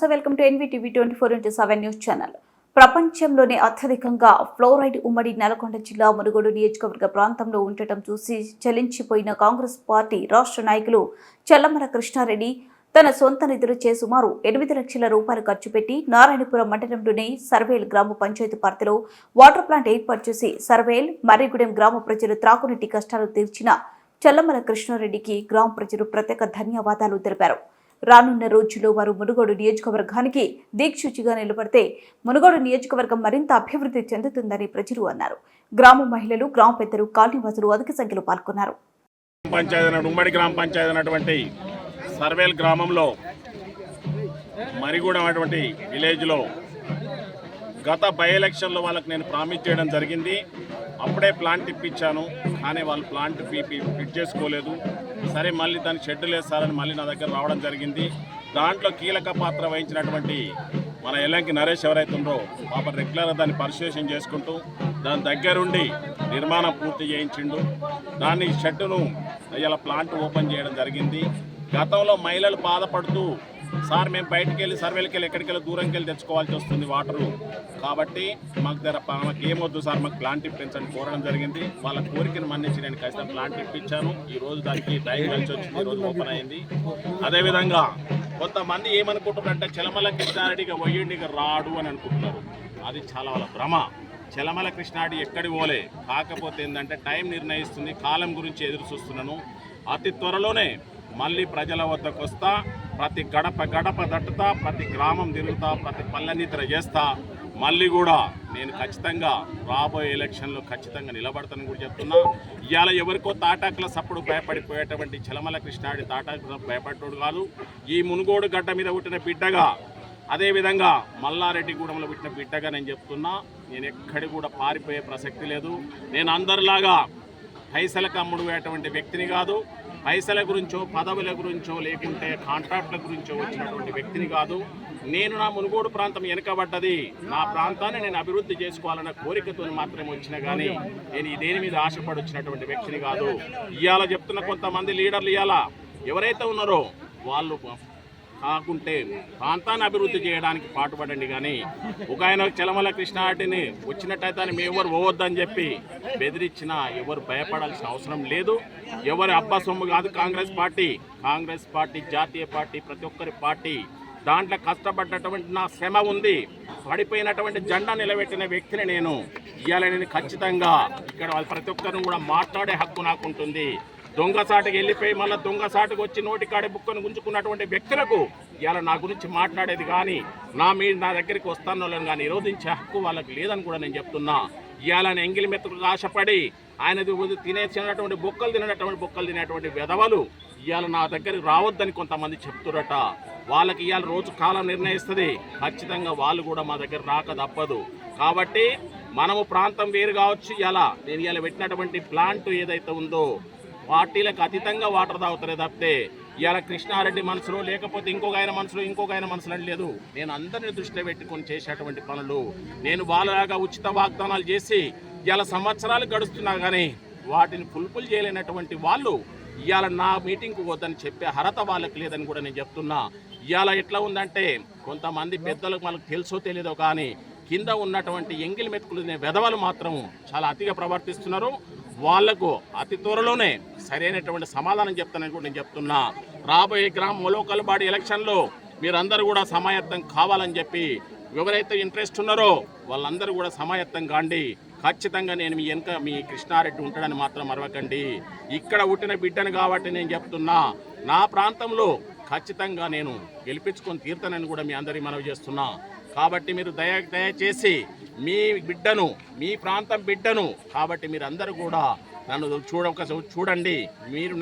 నమస్తే welcome to NVTV twenty four into seven news channel. ప్రపంచంలోనే అత్యధికంగా ఫ్లోరైడ్ ఉమ్మడి నల్గొండ జిల్లా మునుగోడు నియోజకవర్గ ప్రాంతంలో ఉండటం చూసి చలించిపోయిన కాంగ్రెస్ పార్టీ రాష్ట్ర నాయకులు చల్లమల కృష్ణారెడ్డి తన సొంత నిధులచే సుమారు ఎనిమిది లక్షల రూపాయలు ఖర్చు పెట్టి నారాయణపురం మండలంలోని సర్వేల్ గ్రామ పంచాయతీ పరిధిలో వాటర్ ప్లాంట్ ఏర్పాటు చేసి సర్వేల్ మర్రిగూడెం గ్రామ ప్రజలు త్రాగునీటి కష్టాలు తీర్చిన చల్లమల కృష్ణారెడ్డికి గ్రామ ప్రజలు ప్రత్యేక ధన్యవాదాలు తెలిపారు. రానున్న రోజుల్లో వారు మునుగోడు నియోజకవర్గానికి దీక్షుచిగా నిలబడితే మునుగోడు నియోజకవర్గం మరింత అభివృద్ధి చెందుతుందని ప్రజలు అన్నారు. గ్రామ మహిళలు గ్రామ పెద్దలు కాలనీవాసులు అధిక సంఖ్యలో పాల్గొన్నారు. పంచాయతీ ఉమ్మడి గ్రామ పంచాయతీ అన్నటువంటి సర్వేల్ గ్రామంలో మరిగూడెం అటువంటి విలేజ్లో గత బై ఎలక్షన్లో వాళ్ళకి నేను ప్రామిస్ చేయడం జరిగింది. అప్పుడే ప్లాంట్ ఇప్పించాను. కానీ వాళ్ళు ప్లాంట్ ఫీ ఫిట్ చేసుకోలేదు. సరే మళ్ళీ దానికి షెడ్యూల్ వేస్తారని మళ్ళీ నా దగ్గర రావడం జరిగింది. దాంట్లో కీలక పాత్ర వహించినటువంటి మన ఎల్లంకి నరేష్ ఎవరైతే ఉందో పాప రెగ్యులర్గా దాన్ని పరిశోధన చేసుకుంటూ దాని దగ్గరుండి నిర్మాణం పూర్తి చేయించిండు. దాన్ని షెడ్డును ఇలా ప్లాంట్ ఓపెన్ చేయడం జరిగింది. గతంలో మహిళలు బాధపడుతూ సార్ మేము బయటికి వెళ్ళి సర్వేలకి వెళ్ళి ఎక్కడికి వెళ్ళి దూరంకి వెళ్ళి తెచ్చుకోవాల్సి వస్తుంది వాటరు. కాబట్టి మాకు దగ్గర మాకు ఏమొద్దు సార్ మాకు ప్లాంట్ ఇప్పించండి కోరడం జరిగింది. వాళ్ళ కోరికను మన్నించి నేను ఖచ్చితంగా ప్లాంట్ ఇప్పించాను. ఈ రోజు దానికి టైం కలిసి వచ్చింది ఈ రోజు ఓపెన్ అయింది. అదేవిధంగా కొంతమంది ఏమనుకుంటున్నారంటే చలమల కృష్ణారెడ్డిగా వయ్యండిగా రాడు అని అనుకుంటున్నారు. అది చాలా వాళ్ళ భ్రమ. చలమల కృష్ణాడి ఎక్కడి పోలే? కాకపోతే ఏంటంటే టైం నిర్ణయిస్తుంది. కాలం గురించి ఎదురు చూస్తున్నాను. అతి త్వరలోనే మళ్ళీ ప్రజల వద్దకు వస్తా ప్రతి గడప గడప దట్టుతా ప్రతి గ్రామం తిరుగుతా ప్రతి పల్లెనిద్ర చేస్తా. మళ్ళీ కూడా నేను ఖచ్చితంగా రాబోయే ఎలక్షన్లో ఖచ్చితంగా నిలబడతానని కూడా చెప్తున్నా. ఇవాళ ఎవరికో తాటాకుల సప్పుడు భయపడిపోయేటువంటి చలమల కృష్ణాడి తాటాకుల భయపడ్డోడు కాదు. ఈ మునుగోడు గడ్డ మీద పుట్టిన బిడ్డగా అదేవిధంగా మల్లారెడ్డిగూడెంలో పుట్టిన బిడ్డగా నేను చెప్తున్నా. నేను ఎక్కడి కూడా పారిపోయే ప్రసక్తి లేదు. నేను అందరిలాగా పైసలకు అమ్ముడు అటువంటి వ్యక్తిని కాదు. పైసల గురించో పదవుల గురించో లేకుంటే కాంట్రాక్ట్ల గురించో వచ్చినటువంటి వ్యక్తిని కాదు. నేను నా మునుగోడు ప్రాంతం వెనుకబడ్డది. నా ప్రాంతాన్ని నేను అభివృద్ధి చేసుకోవాలన్న కోరికతో మాత్రమే వచ్చిన కానీ నేను దేని మీద ఆశపడి వచ్చినటువంటి వ్యక్తిని కాదు. ఇవాళ చెప్తున్న కొంతమంది లీడర్లు ఇవాళ ఎవరైతే ఉన్నారో వాళ్ళు కాకుంటే ప్రాంతాన్ని అభివృద్ధి చేయడానికి పాటుపడండి కానీ ఒక ఆయన చలమల కృష్ణాటిని వచ్చినట్టయితే మేము ఎవరు పోవద్దని చెప్పి బెదిరించినా ఎవరు భయపడాల్సిన అవసరం లేదు. ఎవరి అబ్బా సొమ్ము కాదు కాంగ్రెస్ పార్టీ. కాంగ్రెస్ పార్టీ జాతీయ పార్టీ ప్రతి ఒక్కరి పార్టీ. దాంట్లో కష్టపడ్డటువంటి నా శ్రమ ఉంది. పడిపోయినటువంటి జెండా నిలబెట్టిన వ్యక్తిని నేను ఇవాళ నేను ఖచ్చితంగా ఇక్కడ ప్రతి ఒక్కరిని కూడా మాట్లాడే హక్కు నాకు ఉంటుంది దొంగసాటుకి వెళ్ళిపోయి మళ్ళీ దొంగసాటుకు వచ్చి నోటికాడే బుక్కను గుంజుకున్నటువంటి వ్యక్తులకు ఇలా నా గురించి మాట్లాడేది కానీ నా మీద నా దగ్గరికి వస్తాను కానీ నిరోధించే హక్కు వాళ్ళకి లేదని కూడా నేను చెప్తున్నా. ఇవాళని ఎంగిలి మెత్తకు ఆశపడి ఆయనది తినేసినటువంటి బొక్కలు తినేటువంటి బొక్కలు తినేటువంటి వెధవలు ఇవాళ నా దగ్గరికి రావద్దని కొంతమంది చెప్తురట. వాళ్ళకి ఇవాళ రోజు కాలం నిర్ణయిస్తుంది. ఖచ్చితంగా వాళ్ళు కూడా మా దగ్గర రాక తప్పదు. కాబట్టి మనము ప్రాంతం వేరు కావచ్చు. ఇలా నేను ఇలా పెట్టినటువంటి ప్లాంట్ ఏదైతే ఉందో పార్టీలకు అతీతంగా వాటర్ తాగుతారే తప్పితే ఇవాళ కృష్ణారెడ్డి మనసులో లేకపోతే ఇంకొక ఆయన మనసులో ఇంకొక ఆయన మనసులో అని లేదు. నేను అందరిని దృష్టిలో పెట్టుకొని చేసేటువంటి పనులు నేను వాళ్ళలాగా ఉచిత వాగ్దానాలు చేసి ఇవాళ సంవత్సరాలు గడుస్తున్నా కానీ వాటిని ఫుల్ఫిల్ చేయలేనటువంటి వాళ్ళు ఇవాళ నా మీటింగ్కు వద్దని చెప్పే అర్హత వాళ్ళకి లేదని కూడా నేను చెప్తున్నా. ఇవాళ ఎట్లా ఉందంటే కొంతమంది పెద్దలకు మనకు తెలుసో తెలియదో కానీ కింద ఉన్నటువంటి ఎంగిలి మెతుకులు వెధవలు మాత్రం చాలా అతిగా ప్రవర్తిస్తున్నారు. వాళ్ళకు అతి త్వరలోనే సరైనటువంటి సమాధానం చెప్తానని కూడా నేను చెప్తున్నా. రాబోయే గ్రామ మొలోకల్బాడి ఎలక్షన్లో మీరందరూ కూడా సమాయత్తం కావాలని చెప్పి ఎవరైతే ఇంట్రెస్ట్ ఉన్నారో వాళ్ళందరూ కూడా సమాయత్తం కాండి. ఖచ్చితంగా నేను మీ వెనుక మీ కృష్ణారెడ్డి ఉంటాడని మాత్రం మరవకండి. ఇక్కడ పుట్టిన బిడ్డను కాబట్టి నేను చెప్తున్నా నా ప్రాంతంలో ఖచ్చితంగా నేను గెలిపించుకొని తీర్థనని కూడా మీ అందరికీ మనవి చేస్తున్నా. కాబట్టి మీరు దయ దయచేసి మీ బిడ్డను మీ ప్రాంతం బిడ్డను. కాబట్టి మీరందరూ కూడా నన్ను చూడ చూడండి. మీరు